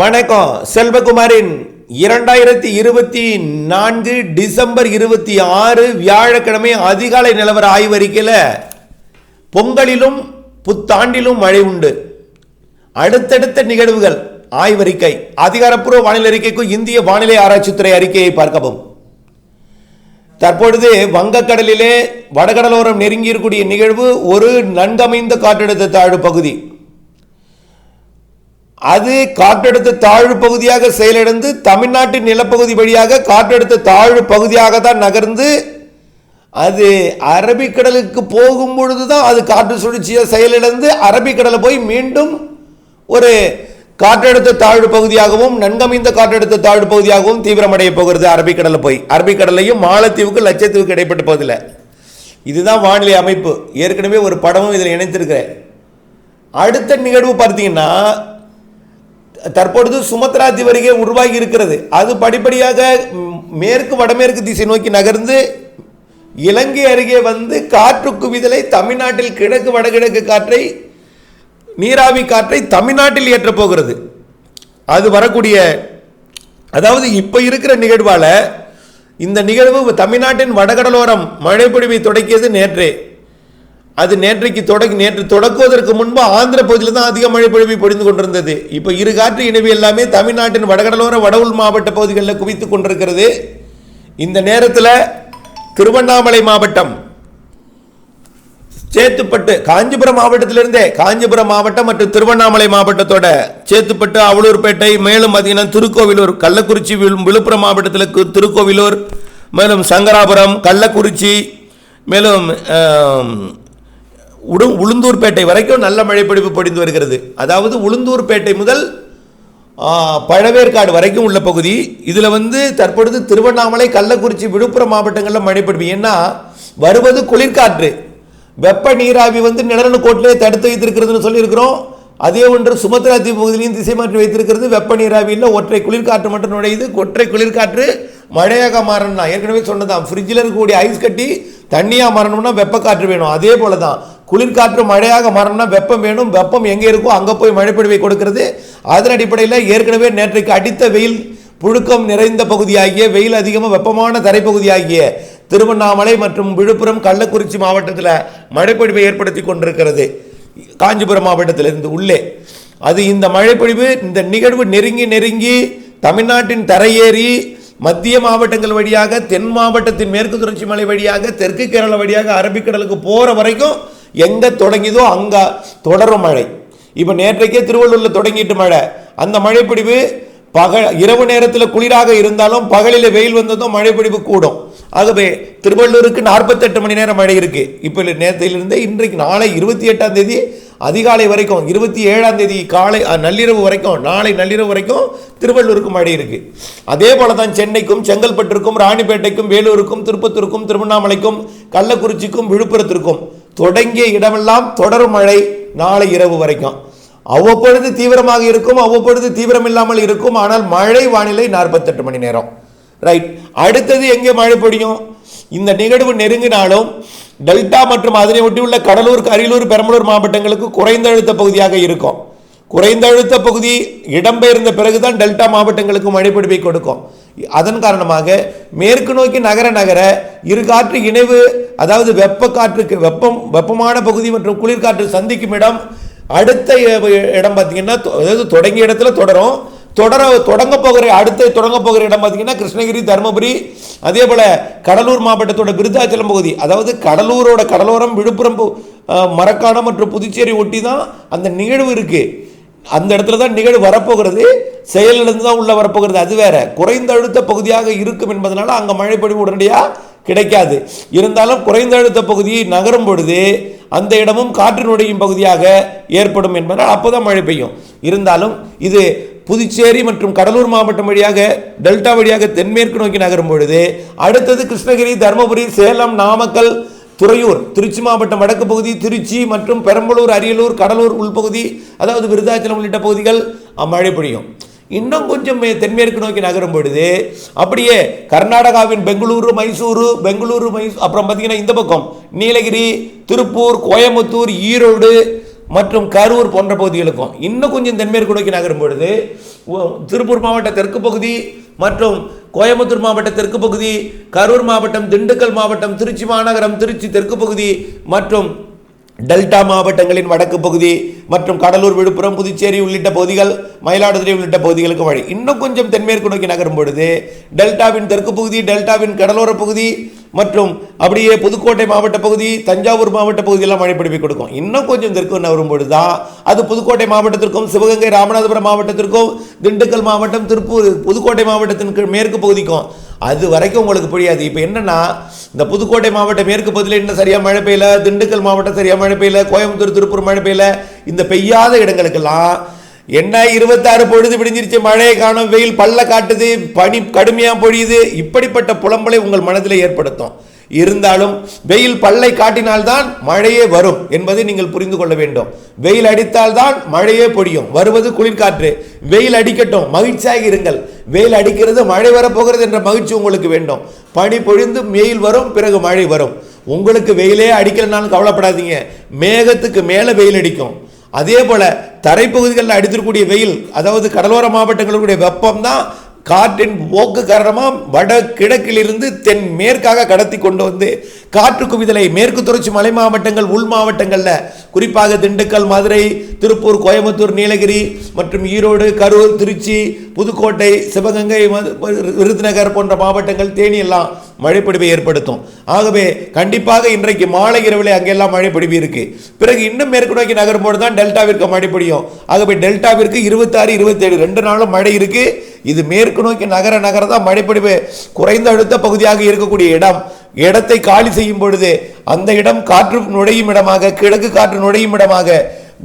வணக்கம். செல்வகுமாரின் இரண்டாயிரத்தி இருபத்தி நான்கு டிசம்பர் இருபத்தி ஆறு வியாழக்கிழமை அதிகாலை நிலவர ஆய்வறிக்கையில் பொங்கலிலும் புத்தாண்டிலும் மழை உண்டு. அடுத்தடுத்த நிகழ்வுகள் ஆய்வறிக்கை அதிகாரப்பூர்வ வானிலை அறிக்கைக்கும் இந்திய வானிலை ஆராய்ச்சித்துறை அறிக்கையை பார்க்கவும். தற்பொழுது வங்கக்கடலிலே வடகடலோரம் நெருங்கியிருக்கூடிய நிகழ்வு ஒரு நன்கமைந்த காற்றழுத்த தாழ்வு பகுதி. அது காற்றழுத்த தாழ்வு பகுதியாக செயலிழந்து தமிழ்நாட்டின் நிலப்பகுதி வழியாக காற்றழுத்த தாழ்வு பகுதியாக தான் நகர்ந்து அது அரபிக்கடலுக்கு போகும் பொழுது தான் அது காற்று சுழற்சியாக செயலிழந்து அரபிக்கடலை போய் மீண்டும் ஒரு காற்றழுத்த தாழ்வு பகுதியாகவும் நன்கமைந்த காற்றழுத்த தாழ்வு பகுதியாகவும் தீவிரமடைய போகிறது அரபிக்கடலில் போய். அரபிக்கடலையும் மாலத்தீவுக்கு லட்சத்தீவுக்கு இடைப்பட்ட பகுதியில் இதுதான் வானிலை அமைப்பு. ஏற்கனவே ஒரு படமும் இதில் இணைத்திருக்கிறேன். அடுத்த நிகழ்வு பார்த்தீங்கன்னா தற்பொழுது சுமத்ராதி வருகை உருவாகி இருக்கிறது. அது படிப்படியாக மேற்கு வடமேற்கு திசை நோக்கி நகர்ந்து இலங்கை அருகே வந்து காற்று குவிதலை தமிழ்நாட்டில் கிழக்கு வடகிழக்கு காற்றை நீராவி காற்றை தமிழ்நாட்டில் ஏற்றப் போகிறது. அது வரக்கூடிய அதாவது இப்போ இருக்கிற நிகழ்வால் இந்த நிகழ்வு தமிழ்நாட்டின் வடகடலோரம் மழை பொழிவை தொடக்கியது நேற்றே. அது நேற்றைக்கு தொடங்கி நேற்று தொடக்குவதற்கு முன்பு ஆந்திர பகுதியில் தான் அதிக மழை பொழிவை பொழிந்து கொண்டிருந்தது. இப்போ இரு காற்று இணைவு எல்லாமே தமிழ்நாட்டின் வடகடலோர வடவுள் மாவட்ட பகுதிகளில் குவித்துக் கொண்டிருக்கிறது. இந்த நேரத்தில் திருவண்ணாமலை மாவட்டம் சேத்துப்பட்டு காஞ்சிபுரம் மாவட்டத்திலிருந்தே காஞ்சிபுரம் மாவட்டம் மற்றும் திருவண்ணாமலை மாவட்டத்தோட சேத்துப்பட்டு அவலூர்பேட்டை மேலும் பார்த்தீங்கன்னா திருக்கோவிலூர் கள்ளக்குறிச்சி விழு- விழுப்புரம் மாவட்டத்தில் திருக்கோவிலூர் மேலும் சங்கராபுரம் கள்ளக்குறிச்சி மேலும் உடும் உடு உளுந்தூர்பேட்டை வரைக்கும் நல்ல மழைப்பொழிவு பொடிந்து வருகிறது. அதாவது உளுந்தூர்பேட்டை முதல் பழவேற்காடு வரைக்கும் உள்ள பகுதி இதில் வந்து தற்பொழுது திருவண்ணாமலை கள்ளக்குறிச்சி விழுப்புரம் மாவட்டங்களில் மழைப்பொழிவு. ஏன்னா வருவது குளிர்காற்று. வெப்ப நீராவி வந்து நிலநடுக்கோட்டிலே தடுத்து வைத்திருக்கிறதுன்னு சொல்லியிருக்கிறோம். அதே ஒன்று சுமத்ரா தீவு பகுதியிலையும் திசை மாற்றி வைத்திருக்கிறது. வெப்ப நீராவியில் ஒற்றை குளிர்காற்று மட்டும் நுழையுது. ஒற்றை குளிர்காற்று மழையாக மாறணும் ஏற்கனவே சொன்னதான் ஃப்ரிட்ஜில் இருக்கக்கூடிய ஐஸ் கட்டி தண்ணியாக மாறணும்னா வெப்பக்காற்று வேணும். அதே போல தான் குளிர்காற்று மழையாக மாறணும்னா வெப்பம் வேணும். வெப்பம் எங்கே இருக்கோ அங்கே போய் மழைப்பொழிவை கொடுக்கிறது. அதன் அடிப்படையில் ஏற்கனவே நேற்றைக்கு அடித்த வெயில் புழுக்கம் நிறைந்த பகுதியாகிய வெயில் அதிகமாக வெப்பமான தரைப்பகுதியாகிய திருவண்ணாமலை மற்றும் விழுப்புரம் கள்ளக்குறிச்சி மாவட்டத்தில் மழைப்பொழிவை ஏற்படுத்தி கொண்டிருக்கிறது. காஞ்சிபுரம் மாவட்டத்திலிருந்து உள்ளே. அது இந்த மழைப்பொழிவு இந்த நிகழ்வு நெருங்கி நெருங்கி தமிழ்நாட்டின் தரையேறி மத்திய மாவட்டங்கள் வழியாக தென் மாவட்டத்தின் மேற்கு தொடர்ச்சி மலை வழியாக தெற்கு கேரளா வழியாக அரபிக்கடலுக்கு போகிற வரைக்கும் எங்கே தொடங்கிதோ அங்கே தொடரும் மழை. இப்போ நேற்றைக்கே திருவள்ளூரில் தொடங்கிட்டு மழை. அந்த மழைப்பிடிவு பகல் இரவு நேரத்தில் குளிராக இருந்தாலும் பகலில் வெயில் வந்ததும் மழைப்பிடிவு கூடும். ஆகவே திருவள்ளூருக்கு நாற்பத்தெட்டு மணி நேரம் மழை இருக்குது இப்போ நேரத்திலிருந்து இன்றைக்கு நாளை இருபத்தி எட்டாம் தேதி அதிகாலை வரைக்கும் இருபத்தி ஏழாம் தேதி காலை நள்ளிரவு வரைக்கும் நாளை நள்ளிரவு வரைக்கும் திருவள்ளூருக்கு மழை இருக்கு. அதே போல தான் சென்னைக்கும் செங்கல்பட்டிற்கும் ராணிப்பேட்டைக்கும் வேலூருக்கும் திருப்பத்தூருக்கும் திருவண்ணாமலைக்கும் கள்ளக்குறிச்சிக்கும் விழுப்புரத்திற்கும் தொடங்கிய இடமெல்லாம் தொடரும் மழை நாளை இரவு வரைக்கும். அவ்வப்பொழுது தீவிரமாக இருக்கும் அவ்வப்பொழுது தீவிரம் இல்லாமல் இருக்கும் ஆனால் மழை வானிலை நாற்பத்தெட்டு மணி நேரம். ரைட் அடுத்தது எங்கே மழை பொடியும்? இந்த நிகழ்வு நெருங்கினாலும் டெல்டா மற்றும் அதனை ஒட்டியுள்ள கடலூர் அரியலூர் பெரம்பலூர் மாவட்டங்களுக்கு குறைந்த அழுத்த பகுதியாக இருக்கும். குறைந்த அழுத்த பகுதி இடம்பெயர்ந்த பிறகுதான் டெல்டா மாவட்டங்களுக்கு மழைப்பிடிப்பை கொடுக்கும். அதன் காரணமாக மேற்கு நோக்கி நகர நகர இரு காற்று இணைவு அதாவது வெப்ப காற்றுக்கு வெப்பம் வெப்பமான பகுதி மற்றும் குளிர்காற்று சந்திக்கும் இடம் அடுத்த இடம் பார்த்தீங்கன்னா அதாவது தொடங்கிய இடத்துல தொடரும். தொடர தொடங்க போகிற அடுத்த தொடங்க போகிற இடம் பார்த்தீங்கன்னா கிருஷ்ணகிரி தருமபுரி அதே போல் கடலூர் மாவட்டத்தோட விருத்தாச்சலம் பகுதி அதாவது கடலூரோட கடலோரம் விழுப்புரம் மரக்காணம் மற்றும் புதுச்சேரி ஒட்டி தான் அந்த நிகழ்வு இருக்குது அந்த இடத்துல தான் நிகழ்வு வரப்போகிறது. செயலிழந்து தான் உள்ளே வரப்போகிறது. அது வேற. குறைந்த அழுத்த பகுதியாக இருக்கும் என்பதனால அங்கே மழை உடனடியாக கிடைக்காது. இருந்தாலும் குறைந்த அழுத்த பகுதி நகரும் பொழுது அந்த இடமும் காற்று நுழையும் பகுதியாக ஏற்படும் என்பதால் அப்போதான் மழை பெய்யும். இருந்தாலும் இது புதுச்சேரி மற்றும் கடலூர் மாவட்டம் வழியாக டெல்டா வழியாக தென்மேற்கு நோக்கி நகரும் பொழுது அடுத்தது கிருஷ்ணகிரி தருமபுரி சேலம் நாமக்கல் துறையூர் திருச்சி மாவட்டம் வடக்கு பகுதி திருச்சி மற்றும் பெரம்பலூர் அரியலூர் கடலூர் உள்பகுதி அதாவது விருதாச்சலம் உள்ளிட்ட பகுதிகள் மழை பொழியும். இன்னும் கொஞ்சம் தென்மேற்கு நோக்கி நகரும் பொழுது அப்படியே கர்நாடகாவின் பெங்களூரு மைசூரு பெங்களூரு மைசூர் அப்புறம் பார்த்தீங்கன்னா இந்த பக்கம் நீலகிரி திருப்பூர் கோயம்புத்தூர் ஈரோடு மற்றும் கரூர் போன்ற பகுதிகளுக்கும் இன்னும் கொஞ்சம் தென்மேற்கு நோக்கி நகரும் பொழுது திருப்பூர் மாவட்ட தெற்கு பகுதி மற்றும் கோயம்புத்தூர் மாவட்ட தெற்கு பகுதி கரூர் மாவட்டம் திண்டுக்கல் மாவட்டம் திருச்சி மாநகரம் திருச்சி தெற்கு பகுதி மற்றும் டெல்டா மாவட்டங்களின் வடக்கு பகுதி. மற்றும் கடலூர் விழுப்புரம் புதுச்சேரி உள்ளிட்ட பகுதிகள் மயிலாடுதுறை உள்ளிட்ட பகுதிகளுக்கு மழை இன்னும் கொஞ்சம் தென்மேற்கு நோக்கி நகரும் பொழுது டெல்டாவின் தெற்கு பகுதி டெல்டாவின் கடலோர பகுதி மற்றும் அப்படியே புதுக்கோட்டை மாவட்ட பகுதி தஞ்சாவூர் மாவட்ட பகுதியெல்லாம் மழை பிடிப்பி கொடுக்கும். இன்னும் கொஞ்சம் தெற்கு நகரும் பொழுது தான் அது புதுக்கோட்டை மாவட்டத்திற்கும் சிவகங்கை ராமநாதபுரம் மாவட்டத்திற்கும் திண்டுக்கல் மாவட்டம் திருப்பூர் புதுக்கோட்டை மாவட்டத்தின் மேற்கு பகுதிக்கும். அது வரைக்கும் உங்களுக்கு புரியாது. இப்போ என்னன்னா இந்த புதுக்கோட்டை மாவட்ட மேற்கு பகுதியில் இன்னும் சரியாக மழை பெய்யல திண்டுக்கல் மாவட்டம் சரியாக மழை பெய்யல கோயம்புத்தூர் திருப்பூர் மழை பெய்யல இந்த பெய்யாத இடங்களுக்கெல்லாம் என்ன இருபத்தாறு பொழுது விடிஞ்சிருச்சு மழையை காணும் வெயில் பல்ல காட்டுது பனி கடுமையாக பொழியுது. இப்படிப்பட்ட புலம்பலை உங்கள் மனதில் ஏற்படுத்தும். இருந்தாலும் வெயில் பல்லை காட்டினால்தான் மழையே வரும் என்பதை நீங்கள் புரிந்து கொள்ள வேண்டும். வெயில் அடித்தால்தான் மழையே பொடியும் வருவது குளிர்காற்று. வெயில் அடிக்கட்டும் மகிழ்ச்சியாக இருங்கள். வெயில் அடிக்கிறது மழை வரப்போகிறது என்ற மகிழ்ச்சி உங்களுக்கு வேண்டும். பனி பொழிந்து வெயில் வரும் பிறகு மழை வரும். உங்களுக்கு வெயிலே அடிக்கலனாலும் கவலைப்படாதீங்க. மேகத்துக்கு மேலே வெயில் அடிக்கும். அதே போல தரைப்பகுதிகளில் அடித்திருக்கக்கூடிய வெயில் அதாவது கடலோர மாவட்டங்களுடைய வெப்பம் தான் காற்றின் போக்கு காரணமாக வட கிழக்கிலிருந்து தென் மேற்காக கடத்தி கொண்டு வந்து காற்று குவிதலை மேற்கு தொடர்ச்சி மலை மாவட்டங்கள் உள் மாவட்டங்களில் குறிப்பாக திண்டுக்கல் மதுரை திருப்பூர் கோயம்புத்தூர் நீலகிரி மற்றும் ஈரோடு கரூர் திருச்சி புதுக்கோட்டை சிவகங்கை விருதுநகர் போன்ற மாவட்டங்கள் தேனி எல்லாம் மழைப்பிடிவை ஏற்படுத்தும். ஆகவே கண்டிப்பாக இன்றைக்கு மாலை இரவில் அங்கெல்லாம் மழைப்பிடிவு இருக்கு. பிறகு இன்னும் மேற்கு நோக்கி நகரும்போது தான் டெல்டாவிற்கு மழை பிடியும் ஆகவே டெல்டாவிற்கு இருபத்தாறு இருபத்தேழு ரெண்டு நாளும் மழை இருக்கு. இது மேற்கு நோக்கி நகர நகர தான் மழைப்பிடிவு குறைந்த அழுத்த பகுதியாக இருக்கக்கூடிய இடம். இடத்தை காலி செய்யும் பொழுது அந்த இடம் காற்று நுழையும் இடமாக கிழக்கு காற்று நுழையும் இடமாக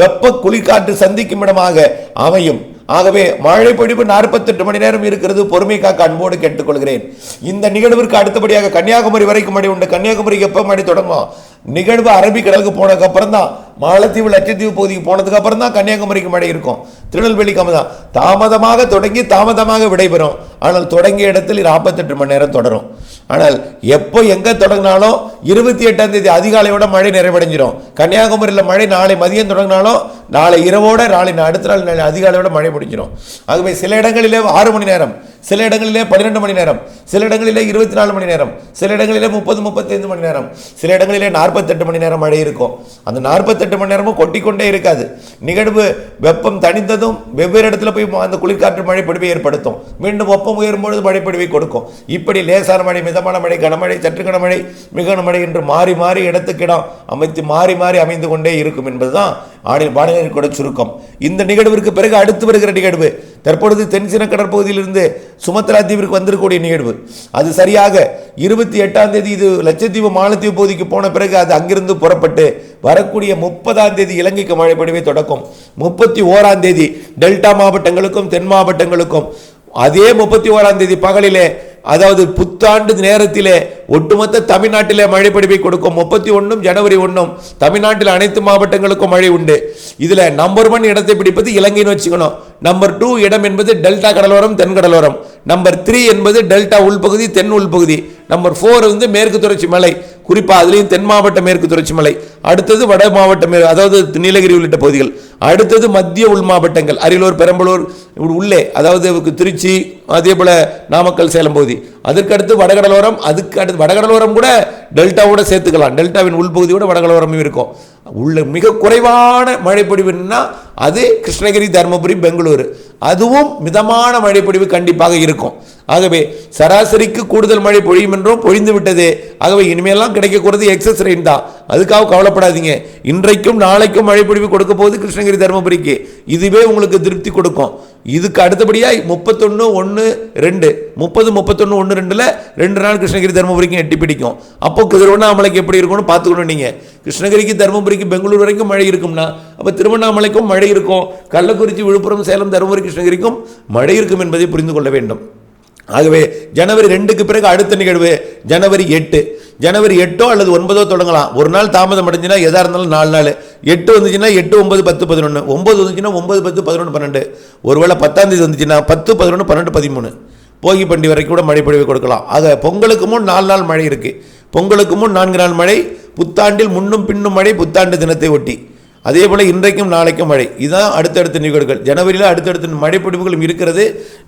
வெப்ப குளிர்காற்று சந்திக்கும் இடமாக அமையும். ஆகவே மழை பொழிவு நாற்பத்தெட்டு மணி நேரம் இருக்கிறது. பொறுமை காக்க அன்போடு கேட்டுக்கொள்கிறேன். இந்த நிகழ்விற்கு அடுத்தபடியாக கன்னியாகுமரி வரைக்கும் மணி உண்டு. கன்னியாகுமரிக்கு எப்போ மணி தொடங்கும். நிகழ்வு அரபிக்கடலுக்கு போனதுக்கு அப்புறம் தான் மாலத்தீவு லட்சத்தீவு பகுதிக்கு போனதுக்கு அப்புறம் தான் கன்னியாகுமரிக்கு மழை இருக்கும். திருநெல்வேலி கமதம் தாமதமாக தொடங்கி தாமதமாக விடைபெறும். ஆனால் தொடங்கிய இடத்தில் நாற்பத்தெட்டு மணி நேரம் தொடரும். ஆனால் எப்போ எங்க தொடங்கினாலும் இருபத்தி எட்டாம் தேதி அதிகாலையோட மழை நிறைவடைஞ்சிடும் கன்னியாகுமரியில் மழை நாளை மதியம் தொடங்கினாலும் நாளை இரவோட நாளை அடுத்த நாள் அதிகாலையோட மழை முடிஞ்சிடும் ஆகவே சில இடங்களிலே ஆறு மணி நேரம் சில இடங்களிலே பன்னிரெண்டு மணி நேரம் சில இடங்களிலே இருபத்தி நாலு மணி நேரம் சில இடங்களிலே முப்பது முப்பத்தைந்து மணி நேரம் சில இடங்களிலே நாற்பத்தெட்டு மணி நேரம் மழை இருக்கும். அந்த நாற்பத்தெட்டு மணி நேரமும் கொட்டிக்கொண்டே இருக்காது. நிகழ்வு வெப்பம் தணிந்ததும் வெவ்வேறு இடத்துல போய் அந்த குளிர்காற்று மழை ஏற்படுத்தும். மீண்டும் வெப்பம் உயரும்பொழுது மழை கொடுக்கும். இப்படி லேசான மழை மிதமான மழை கனமழை சற்று கனமழை மிக கனமழை என்று மாறி மாறி இடத்துக்கு இடம் அமைத்து மாறி மாறி அமைந்து கொண்டே இருக்கும் என்பதுதான் ஆணி வானிலை கூட சுருக்கம். இந்த நிகழ்விற்கு பிறகு அடுத்து வருகிற நிகழ்வு தற்பொழுது தென்சின கடற்பகுதியிலிருந்து சுமத்ரா தீவிற்கு வந்திருக்கக்கூடிய நிகழ்வு. அது சரியாக இருபத்தி எட்டாம் தேதி இது லட்சத்தீவு மாலத்தீவு பகுதிக்கு போன பிறகு அது அங்கிருந்து புறப்பட்டு வரக்கூடிய முப்பதாம் தேதி இலங்கைக்கு மழைப்படிவை தொடக்கும். முப்பத்தி ஓராம் தேதி டெல்டா மாவட்டங்களுக்கும் தென் மாவட்டங்களுக்கும் அதே முப்பத்தி ஓராம் தேதி பகலிலே அதாவது புத்தாண்டு நேரத்திலே ஒட்டுமொத்த தமிழ்நாட்டிலே மழை பொழிவை கொடுக்கும். முப்பத்தி ஒன்றும் ஜனவரி ஒன்றும் தமிழ்நாட்டில் அனைத்து மாவட்டங்களுக்கும் மழை உண்டு. இதில் நம்பர் ஒன் இடத்தை பிடிப்பது இலங்கைன்னு வச்சுக்கணும். நம்பர் டூ இடம் என்பது டெல்டா கடலோரம் தென் கடலோரம். நம்பர் த்ரீ என்பது டெல்டா உள்பகுதி தென் உள்பகுதி. நம்பர் ஃபோர் வந்து மேற்கு தொடர்ச்சி மலை. குறிப்பாக அதுலேயும் தென் மாவட்ட மேற்கு தொடர்ச்சி மலை. அடுத்தது வட மாவட்டம் அதாவது நீலகிரி உள்ளிட்ட பகுதிகள். அடுத்தது மத்திய உள் மாவட்டங்கள் அரியலூர் பெரம்பலூர் உள்ளே அதாவது திருச்சி அதே போல் நாமக்கல் சேலம் பகுதி. அதற்கு அடுத்து வடகடலோரம் அதுக்கு அடுத்து வடகடலோரம் கூட டெல்டாவோட சேர்த்துக்கலாம். டெல்டாவின் உள்பகுதியோட வடகடலோரமும் இருக்கும். உள்ள மிக குறைவான மழைப்பொழிவுன்னா அது கிருஷ்ணகிரி தருமபுரி பெங்களூரு. அதுவும் மிதமான மழைப்பொழிவு கண்டிப்பாக இருக்கும். ஆகவே சராசரிக்கு கூடுதல் மழை பொழியும் என்றும் பொழிந்து விட்டது. ஆகவே இனிமேலாம் கிடைக்கக்கூடாது எக்ஸஸ் ரெயின் தான். அதுக்காக கவலைப்படாதீங்க. இன்றைக்கும் நாளைக்கும் மழை பொழிவு கொடுக்க போகுது கிருஷ்ணகிரி தருமபுரிக்கு. இதுவே உங்களுக்கு திருப்தி கொடுக்கும். இதுக்கு அடுத்தபடியாக முப்பத்தொன்று ஒன்று ரெண்டு. முப்பது முப்பத்தொன்று ஒன்று ரெண்டில் ரெண்டு நாள் கிருஷ்ணகிரி தருமபுரிக்கும் எட்டி பிடிக்கும். அப்போ திருவண்ணாமலைக்கு எப்படி இருக்கும்னு பார்த்துக்கணும் நீங்கள் கிருஷ்ணகிரிக்கு தருமபுரிக்கு பெங்களூர் வரைக்கும் மழை இருக்கும்னா அப்போ திருவண்ணாமலைக்கும் மழை இருக்கும். கள்ளக்குறிச்சி விழுப்புரம் சேலம் தருமபுரி கிருஷ்ணகிரிக்கும் மழை இருக்கும் என்பதை புரிந்து கொள்ள வேண்டும். ஆகவே ஜனவரி ரெண்டுக்கு பிறகு அடுத்த நிகழ்வு ஜனவரி எட்டு. ஜனவரி எட்டோ அல்லது ஒன்பதோ தொடங்கலாம். ஒரு நாள் தாமதம் அடைஞ்சுன்னா எதாக இருந்தாலும் நாலு நாள். எட்டு வந்துச்சுன்னா எட்டு ஒன்பது பத்து பதினொன்று ஒம்பது வந்துச்சுன்னா ஒம்பது பத்து பதினொன்று பன்னெண்டு. ஒருவேளை பத்தாம் தேதி வந்துச்சுன்னா பத்து பதினொன்று பன்னெண்டு பதிமூணு. போகி பண்டி வரைக்கும் கூட மழை பொழிவை கொடுக்கலாம். ஆக பொங்கலுக்கு முன் நாலு நாள் மழை இருக்குது பொங்கலுக்கு முன் நான்கு நாள் மழை புத்தாண்டில் முன்னும் பின்னும் மழை புத்தாண்டு தினத்தை ஒட்டி. அதே போல் இன்றைக்கும் நாளைக்கும் மழை. இதுதான் அடுத்தடுத்த நிகழ்வுகள். ஜனவரியில் அடுத்தடுத்த மழைப்பிடிப்புகளும் இருக்கிறது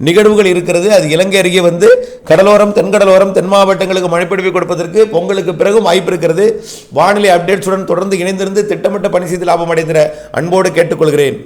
நிகழ்வுகள் இருக்கிறது. அது இலங்கை அருகே வந்து கடலோரம் தென்கடலோரம் தென் மாவட்டங்களுக்கு மழைப்பிடிப்பு கொடுப்பதற்கு பொங்கலுக்கு பிறகும் வாய்ப்பு இருக்கிறது. வானிலை அப்டேட்ஸுடன் தொடர்ந்து இணைந்திருந்து திட்டமிட்ட பணி செய்து லாபம் அடைந்திட அன்போடு கேட்டுக்கொள்கிறேன்.